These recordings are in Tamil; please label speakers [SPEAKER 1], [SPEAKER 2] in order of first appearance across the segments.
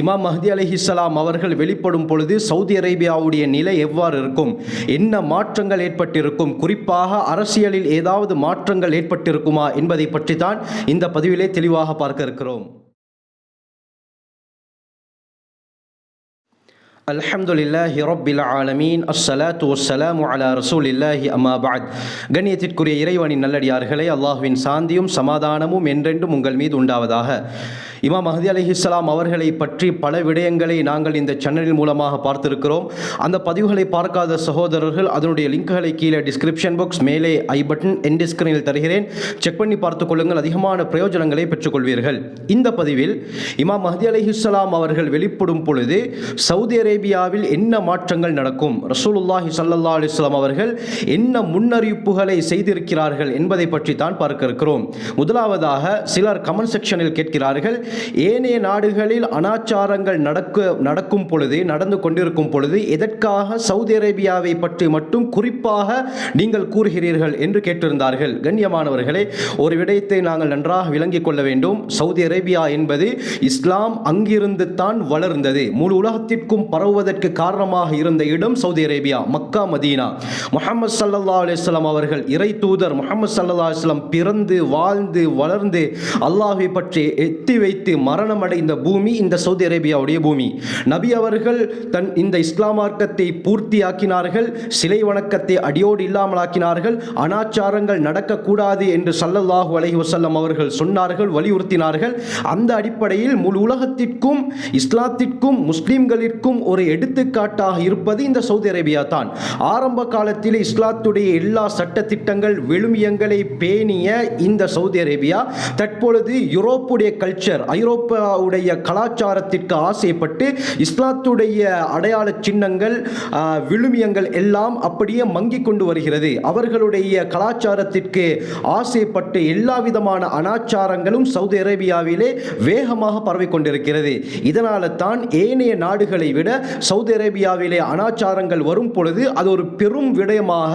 [SPEAKER 1] இமாம் மஹதி அலிஹிஸ்ஸலாம் அவர்கள் வெளிப்படும் பொழுது சவுதி அரேபியாவுடைய நிலை எவ்வாறு இருக்கும்? என்ன மாற்றங்கள் ஏற்பட்டிருக்கும்? குறிப்பாக அரசியலில் ஏதாவது மாற்றங்கள் ஏற்பட்டிருக்குமா என்பதை பற்றி தான் இந்த பதிவிலே தெளிவாக பார்க்க இருக்கிறோம். அல்ஹம்துலில்லாஹி ரப்பில் ஆலமீன். அஸ்ஸலாத்து வஸ்ஸலாமு அலா ரசூலில்லாஹி அம்மா பஅத். கண்ணியத்திற்குரிய இறைவனின் நல்லடியார்களே அல்லாஹ்வின் சாந்தியும் சமாதானமும் என்றென்றும் உங்கள் மீது உண்டாவதாக. இமாம் மஹதி அலிஹிஸ்ஸலாம் அவர்களை பற்றி பல விடயங்களை நாங்கள் இந்த சேனலின் மூலமாக பார்த்திருக்கிறோம். அந்த பதிவுகளை பார்க்காத சகோதரர்கள் அதனுடைய லிங்க்குகளை கீழே டிஸ்கிரிப்ஷன் பாக்ஸ் மேலே ஐ பட்டன் என் ஸ்கிரீனில் தருகிறேன். செக் பண்ணி பார்த்துக்கொள்ளுங்கள் அதிகமான பிரயோஜனங்களை பெற்றுக்கொள்வீர்கள். இந்த பதிவில் இமாம் மஹதி அலிஹிஸ்ஸலாம் அவர்கள் வெளிப்படும் பொழுது சவுதி அரேபியாவில் என்ன மாற்றங்கள் நடக்கும்? ரசூலுல்லாஹி சல்லா அலிஸ்லாம் அவர்கள் என்ன முன்னறிவிப்புகளை செய்திருக்கிறார்கள் என்பதை பற்றி தான் பார்க்க இருக்கிறோம். முதலாவதாக சிலர் கமெண்ட் செக்ஷனில் கேட்கிறார்கள் ஏனைய நாடுகளில் அனாச்சாரங்கள் நடக்க நடக்கும் பொழுது நடந்து கொண்டிருக்கும் பொழுது எதற்காக சவுதி அரேபியாவை பற்றி மட்டும் குறிப்பாக நீங்கள் கூறுகிறீர்கள் என்று கேட்டிருந்தார்கள். கண்ணியமானவர்களே ஒரு விடயத்தை நாங்கள் நன்றாக விளங்கிக் கொள்ள வேண்டும். சவுதி அரேபியா என்பது இஸ்லாம் அங்கிருந்து தான் வளர்ந்தது. முழு உலகத்திற்கும் பரவுவதற்கு காரணமாக இருந்த இடம் Saudi Arabia Mecca Medina. Muhammad சல்லா அலிஸ்லாம் அவர்கள் இறை தூதர் முகமது சல்லா அலிஸ்லாம் பிறந்து வாழ்ந்து வளர்ந்து அல்லாஹை பற்றி எத்தி வைத்து மரணம் அடைந்த பூமி இந்த சவுதி அரேபியாவுடைய பூமி. நபி அவர்கள் தன் இந்த இஸ்லாம் மார்க்கத்தை பூர்த்தியாக்கினார்கள் சிலை வணக்கத்தை அடியோடு இல்லாமலாக்கினார்கள் அனாச்சாரங்கள் நடக்கக்கூடாது என்று சல்லல்லாஹு அலஹி வசல்லம் அவர்கள் சொன்னார்கள் வலியுறுத்தினார்கள். அந்த அடிப்படையில் முழு உலகத்திற்கும் இஸ்லாத்திற்கும் முஸ்லிம்களிற்கும் ஒரு எடுத்துக்காட்டாக இருப்பது இந்த சவுதி அரேபியா தான். ஆரம்ப காலத்தில் இஸ்லாத்துடைய எல்லா சட்டத்திட்டங்கள் விழுமியங்களை பேணிய இந்த சவுதி அரேபியா தற்பொழுது யூரோப்புடைய கல்ச்சர் ஐரோப்பாவுடைய கலாச்சாரத்திற்கு ஆசைப்பட்டு இஸ்லாத்துடைய அடையாள சின்னங்கள் விழுமியங்கள் எல்லாம் அப்படியே மங்கி கொண்டு வருகிறது. அவர்களுடைய கலாச்சாரத்திற்கு ஆசைப்பட்டு எல்லா விதமான அனாச்சாரங்களும் சவுதி அரேபியாவிலே வேகமாக பரவிக் கொண்டிருக்கிறது. இதனால தான் ஏனைய நாடுகளை விட சவுதி அரேபியாவிலே அனாச்சாரங்கள் வரும் பொழுது அது ஒரு பெரும் விடயமாக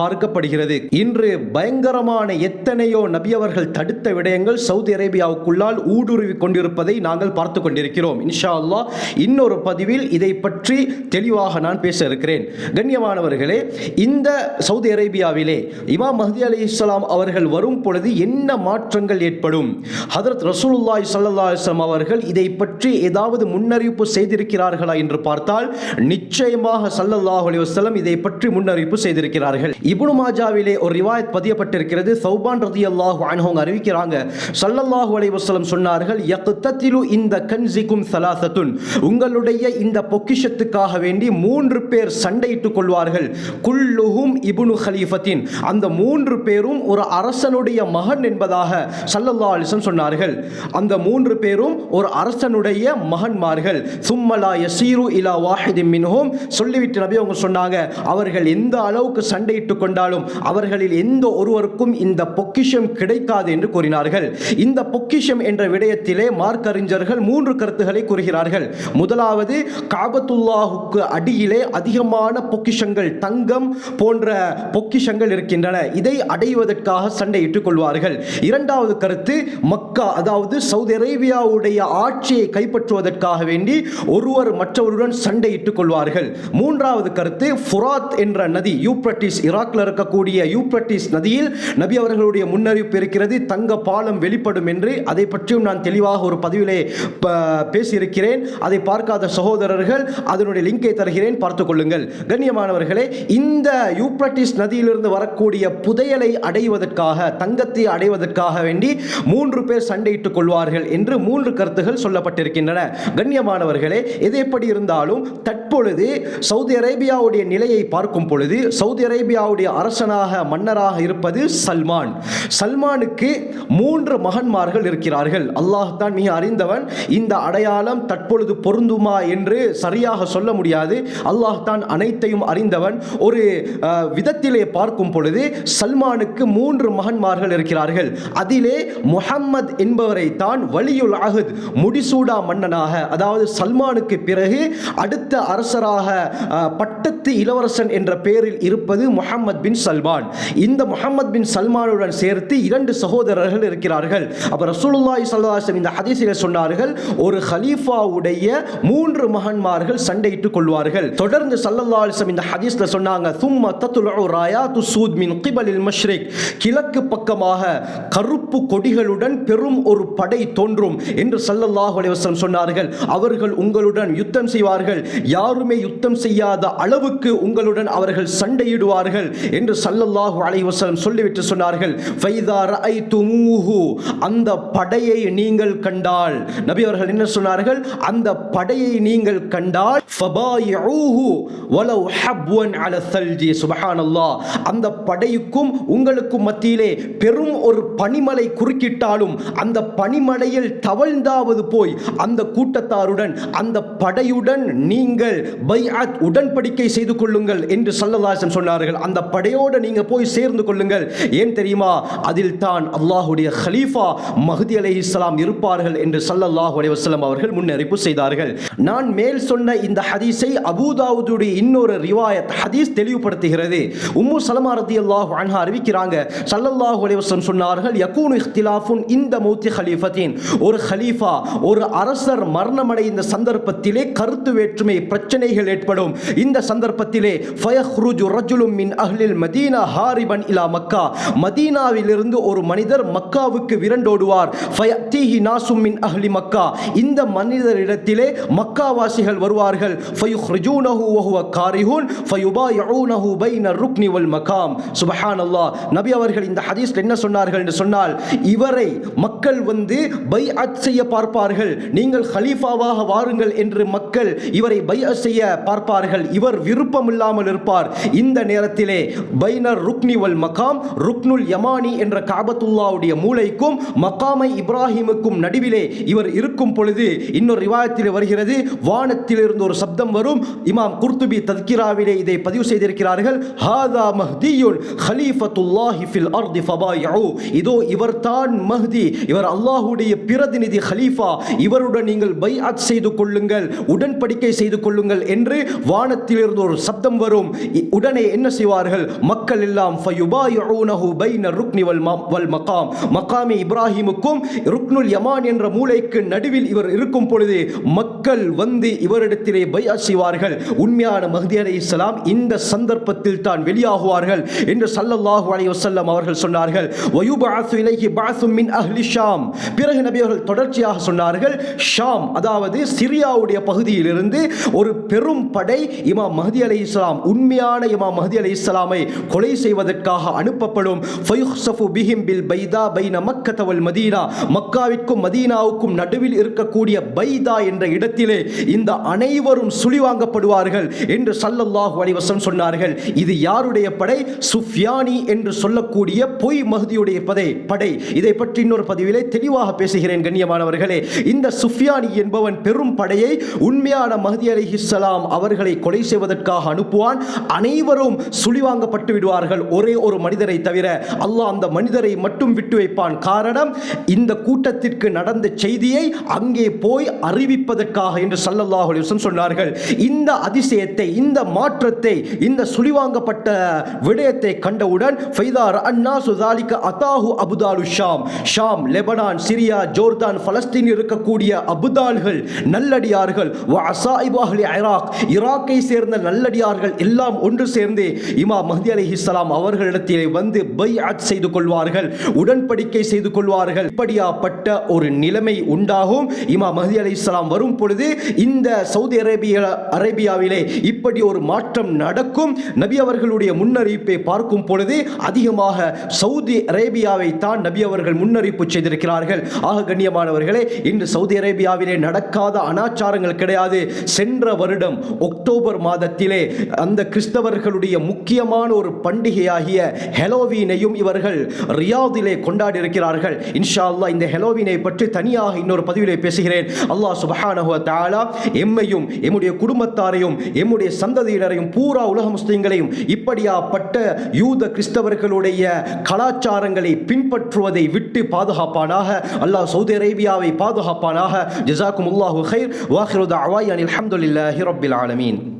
[SPEAKER 1] பார்க்கப்படுகிறது. இன்று பயங்கரமான எத்தனையோ நபியவர்கள் தடுத்த விடயங்கள் சவுதி அரேபியாவுக்குள்ளால் ஊடுருவி கொண்டிருப்பதை நாங்கள் பார்த்து கொண்டிருக்கிறோம். இன்ஷா அல்லாஹ் இன்னொரு பதிவில் இதை பற்றி தெளிவாக நான் பேச இருக்கிறேன். கண்ணியமானவர்களே இந்த சவுதி அரேபியாவிலே இமாம் மஹதி அலி இஸ்லாம் அவர்கள் வரும் பொழுது என்ன மாற்றங்கள் ஏற்படும்? ஹதரத் ரசூலுல்லாய் சல்லா இஸ்லாம் அவர்கள் இதை பற்றி ஏதாவது முன்னறிவிப்பு செய்திருக்கிறார்களா என்று பார்த்தால் நிச்சயமாக சல்லல்லாஹ் அலி வஸல்லம் இதை பற்றி முன்னறிவிப்பு செய்திருக்கிறார்கள். இபுனு மாஜாவிலே ஒரு ரிவாயத் பதியப்பட்டிருக்கிறது. சௌபான் ரதி அல்லாஹ் அவங்க அறிவிக்கிறாங்க. சல்லல்லாஹு அலி வஸல்லம் சொன்னார்கள் யக்தத்திலு இந்த கன்சிக்கும் சலாசத்துன் உங்களுடைய இந்த பொக்கிஷத்துக்காக வேண்டி மூன்று பேர் சண்டையிட்டுக் கொள்வார்கள். குல்லுஹும் இபுனு ஹலீஃபத்தின். அந்த மூன்று பேரும் ஒரு அரசனுடைய மகன் என்பதாக சல்லல்லா அலிசன் சொன்னார்கள். அந்த மூன்று பேரும் ஒரு அரசனுடைய மகன்மார்கள். சும்மலா யசீரு இலா வாஹிதி மின்ஹும் சொல்லிவிட்டு நபி அவங்க சொன்னாங்க அவர்கள் எந்த அளவுக்கு சண்டையிட்டுக் கொண்டாலும் அவர்களில் எந்த ஒருவருக்கும் இந்த பொக்கிஷம் கிடைக்காது என்று கூறினார்கள். இந்த பொக்கிஷம் என்ற விடயத்தில் மார்க்கறிஞர்கள் மூன்று கருத்துக்களை கூறுகிறார்கள். முதலாவது காபத்துல்லாஹுக்கு அடியிலே அதிகமான பொக்கிஷங்கள் தங்கம் போன்ற பொக்கிஷங்கள் இருக்கின்றன. இதை அடைவதற்காக சண்டையிட்டுக் கொள்வார்கள். இரண்டாவது கருத்து மக்கா அதாவது சவுதி அரேபியாவுடைய ஆட்சியை கைப்பற்றுவதற்காக வேண்டி ஒருவர் மற்றவருடன் சண்டையிட்டுக் கொள்வார்கள். மூன்றாவது கருத்து ஃபுராத் என்ற நதி யூப்ரட்டிஸ் ஈராக்ல இருக்கக்கூடிய யூப்ரட்டிஸ் நதியில் நபி அவர்களுடைய முன்னறிவிப்பு இருக்கிறது. தங்க பாலம் வெளிப்படும் என்று அதை பற்றியும் நான் தெளிவாக ஒரு பதிவிலே பேசியிருக்கிறேன். அதை பார்க்காத சகோதரர்கள் அதனுடைய லிங்கை தருகிறேன். பார்த்துக் கொள்ளுங்கள். கண்ணியமானவர்களே இந்த யூப்ரட்டிஸ் நதியிலிருந்து வரக்கூடிய புதையலை அடைவதற்காக தங்கத்தை அடைவதற்காக வேண்டி மூன்று பேர் சண்டையிட்டுக் கொள்வார்கள் என்று மூன்று கருத்துகள் சொல்லப்பட்டிருக்கின்றன. கண்ணியமானவர்களே எது எப்படி இருந்தாலும் தற்பொழுது சவுதி அரேபியாவுடைய நிலையை பார்க்கும் பொழுது சவுதி அரேபியாவுடைய அரசனாக மன்னராக இருப்பது சல்மான். சல்மானுக்கு மூன்று மகன்மார்கள் இருக்கிறார்கள். அல்லாஹ் தான் மிக அறிந்தவன். இந்த அடையாளம் தற்பொழுது பொருந்துமா என்று சரியாக சொல்ல முடியாது. அல்லாஹ் தான் அனைத்தையும் அறிந்தவன். ஒரு விதத்திலே பார்க்கும் பொழுது சல்மானுக்கு மூன்று மகன்மார்கள் இருக்கிறார்கள். அதிலே முஹம்மத் என்பவரை தான் வலியுல் அஹத் முடிசூடா மன்னனாக அதாவது சல்மானுக்கு பிறகு அடுத்த அரசராக பட்ட அடுத்து இளவரசன் என்ற பெயரில் இருப்பது முகமது பின் சல்மான். இந்த முகமது பின் சல்மானுடன் சேர்த்து இரண்டு சகோதரர்கள் இருக்கிறார்கள். அப்போ ரசூலுல்லாய் ஸல்லல்லாஹு இந்த ஹதீஸில் சொன்னார்கள் ஒரு ஹலீஃபாவுடைய மூன்று மகன்மார்கள் சண்டையிட்டுக் கொள்வார்கள். தொடர்ந்து ஸல்லல்லாஹு இந்த ஹதீஸ்ல சொன்னாங்க சும்ம தத்லுஉ ராயாத்து சூத் மின் கிபலில் மஷ்ரிக். கிழக்கு பக்கமாக கருப்பு கொடிகளுடன் பெரும் ஒரு படை தோன்றும் என்று ஸல்லல்லாஹு அலைவசம் சொன்னார்கள். அவர்கள் உங்களுடன் யுத்தம் செய்வார்கள். யாருமே யுத்தம் செய்யாத அளவுக்கு உங்களுடன் அவர்கள் சண்டையிடுவார்கள் என்று சல்லல்லாஹு அலைஹி சொல்லிவிட்டு சொன்னார்கள். அந்த படையை நீங்கள் கண்டால். நபி அவர்கள் என்ன சொன்னார்கள்? அந்த படையை நீங்கள் கண்டால் அந்த படைக்கும் உங்களுக்கும் மத்தியிலே பெரும் ஒரு பனிமலை குறுக்கிட்டாலும் அந்த பனிமலையில் தவழ்ந்தாவது போய் அந்த கூட்டத்தாருடன் அந்த படையுடன் நீங்கள் உடன்படிக்கை செய்து செய்து கொள்ளுங்கள் என்று சல்லதாசம் சொன்னார்கள். அந்த படையோடு நீங்கள் போய் சேர்ந்து கொள்ளுங்கள். ஏன் தெரியுமா? அதில் தான் அல்லாஹுடைய ஹலீஃபா மஹதி அலி இஸ்லாம் இருப்பார்கள் என்று சல்லல்லாஹு அலைஹி வஸல்லம் அவர்கள் முன்னறிப்பு செய்தார்கள். நான் மேல் சொன்ன இந்த ஹதீஸை அபூதாவுதுடைய இன்னொரு ரிவாயத் ஹதீஸ் தெளிவுபடுத்துகிறது. உம்மு சலமா ரதி அல்லாஹு அன்ஹா அறிவிக்கிறாங்க. சல்லல்லாஹு அலைஹி வஸல்லம் சொன்னார்கள் யகூனு இஹ்திலாஃபுன் இந்த மௌத்தி ஹலீஃபத்தின் ஒரு ஹலீஃபா ஒரு அரசர் மரணமடைந்த சந்தர்ப்பத்திலே கருத்து வேற்றுமை பிரச்சனைகள் ஏற்படும். இந்த சந்தர்ப்பத்திலே ஃபயஹ்ருஜு ரஜுலும் மின் அஹ்லில் மதீனா ஹாரிபன் இலா மக்கா. மதீனாவிலிருந்து ஒரு மனிதர் மக்காவுக்கு விரண்டோடுவார். ஃபயத்தீஹி நாசும் மின் அஹ்லி மக்கா. இந்த மனிதரிடத்திலே மக்காவாசிகள் வருவார்கள். ஃபயுஹ்ரிஜூனஹு வஹுவ காரிஹுன் பைன ருக்னி வல் மகாம். நபி அவர்கள் இந்த ஹதீஸ்ல என்ன சொன்னார்கள் என்று சொன்னால் இவரை மக்கள் வந்து பைஅத் செய்ய பார்ப்பார்கள். நீங்கள் ஹலீஃபாவாக வாருங்கள் என்று மக்கள் இவரை பைஅத் செய்ய பார்ப்பார்கள். இவர் விரும்ப இல்லாமல் இருப்பார். இந்த நேரத்திலே பைனர் ருக்னி வல் மகாம் ருக்னுல் யமானி என்ற காபத்துல்லாவுடைய மூளைக்கும் மகாமை இப்ராஹிமுக்கும் நடுவிலே இவர் இருக்கும் பொழுது இன்னொரு ரிவாயத்தில் வருகிறது. வானத்திலிருந்து ஒரு சப்தம் வரும். இமாம் குர்துபி தத்கிராவிலே இதை பதிவு செய்திருக்கிறார்கள். ஹாதா மஹ்தியுன் ஹலீஃபத்துல்லாஹி ஃபில் அர்தி ஃபபாயு இதோ இவர்தான் மஹ்தி இவர் அல்லாஹுடைய பிரதிநிதி ஹலீஃபா. இவருடன் நீங்கள் பைஅத் செய்து கொள்ளுங்கள் உடன்படிக்கை செய்து கொள்ளுங்கள் என்று வானத்திலிருந்து ஒரு சப்தம் வரும். உடனே என்ன செய்வார்கள்? மக்கள் எல்லாம் மகாம். மகாமி இப்ராஹிமுக்கும் ருக்னுல் யமான் என்ற மூளைக்கு நடுவில் இவர் இருக்கும் பொழுது மக்கள் வந்து இவரிடத்திலே பயா செய்வார்கள். உண்மையான மஹதி அலி இஸ்லாம் இந்த சந்தர்ப்பத்தில் தான் வெளியாகுவார்கள் என்று சல்லல்லாஹு அலி வசல்லம் அவர்கள் சொன்னார்கள். ஷாம். பிறகு நபி அவர்கள் தொடர்ச்சியாக சொன்னார்கள் ஷாம் அதாவது சிரியாவுடைய பகுதியிலிருந்து ஒரு பெரும் படை இமாம் மஹதி அலி இஸ்லாம் உண்மையான இமாம் மஹதி அலைஹிஸ்ஸலாமை கொலை செய்வதற்காக அனுப்பப்படும். பிஹிம் பில் பைதா பைன மக்கத்தவல் மதீனா மக்காவிற்கும் மதீனாவுக்கும் நடுவில் இருக்கக்கூடிய பைதா என்ற இடத்திலே இந்த அனைவரும் சுழிவாங்கப்படுவார்கள் என்று சல்லல்லாஹு அலைஹி சொன்னார்கள். இது யாருடைய படை? சுஃப்யானி என்று சொல்லக்கூடிய பொய் மஹதியுடைய படை படை. இதை பற்றி இன்னொரு பதிவிலே தெளிவாக பேசுகிறேன் கண்ணியமானவர்களே. இந்த சுஃப்யானி என்பவன் பெரும் படையை உண்மையான மஹதி அலைஹிஸ்ஸலாம் அவர்களை கொலை செய்வதற்கு செய்வதற்காக அனுப்புவான். அனைவரும் சுழிவாங்கப்பட்டு விடுவார்கள். ஒரே ஒரு மனிதரை தவிர அல்லாஹ் அந்த மனிதரை மட்டும் விட்டு வைப்பான். காரணம் இந்த கூட்டத்திற்கு நடந்த செய்தியை அங்கே போய் அறிவிப்பதற்காக என்று சல்லல்லாஹ் அலைஹி சொன்னார்கள். இந்த அதிசயத்தை இந்த மாற்றத்தை இந்த சுழிவாங்கப்பட்ட விடயத்தை கண்டவுடன் ஃபைதார் அன்னா சுதாலிக்க அத்தாஹு அபுதாலு Sham. Sham Lebanon Syria Jordan Palestine இருக்கக்கூடிய அபுதால்கள் நல்லடியார்கள். வ அசாயிபு அஹ்லி ஈராக்கை சேர்ந்த நல்லடியார்கள் எல்லாம் ஒன்று சேர்ந்து இமா மஹதி அலைஹிஸ்ஸலாம் அவர்களிடத்திலே வந்து பைஅத் செய்து கொள்வார்கள் உடன்படிக்கை செய்து கொள்வார்கள். இப்படியாப்பட்ட ஒரு நிலைமை உண்டாகும். இமா மஹதி அலைஹிஸ்ஸலாம் வரும் பொழுது இந்த சவுதி அரேபியா அரேபியாவிலே இப்படி ஒரு மாற்றம் நடக்கும். நபி அவர்களுடைய முன்னறிவிப்பை பார்க்கும் பொழுது அதிகமாக சவுதி அரேபியாவை தான் நபி அவர்கள் முன்னறிவிப்பு செய்திருக்கிறார்கள். ஆக கண்ணியமானவர்களே இன்று சவுதி அரேபியாவிலே நடக்காத அனாச்சாரங்கள் கிடையாது. சென்ற வருடம் அக்டோபர் மாதத்தில் அந்த கிறிஸ்தவர்களுடைய முக்கியமான ஒரு பண்டிகையாகிய ஹெலோவீனையும் இவர்கள் ரியாதிலே கொண்டாடி இருக்கிறார்கள் இன்ஷா அல்லாஹ் இந்த ஹெலோவீனை பற்றி தனியாக இன்னொரு பதிவிலே பேசுகிறேன். அல்லாஹ் சுபஹானஹு வ எம்மையும் எம்முடைய குடும்பத்தாரையும் எம்முடைய சந்ததியினரையும் பூரா உலக முஸ்லீம்களையும் இப்படியாப்பட்ட யூத கிறிஸ்தவர்களுடைய கலாச்சாரங்களை பின்பற்றுவதை விட்டு பாதுகாப்பானாக அல்லாஹ் சவுதி அரேபியாவை பாதுகாப்பானாக. ஜிசாக்கும் அல்லாஹு ஹைர் வாஹிரு அவாய் அனில் அஹமதுல்லாஹி ரபில் ஆலமீன்.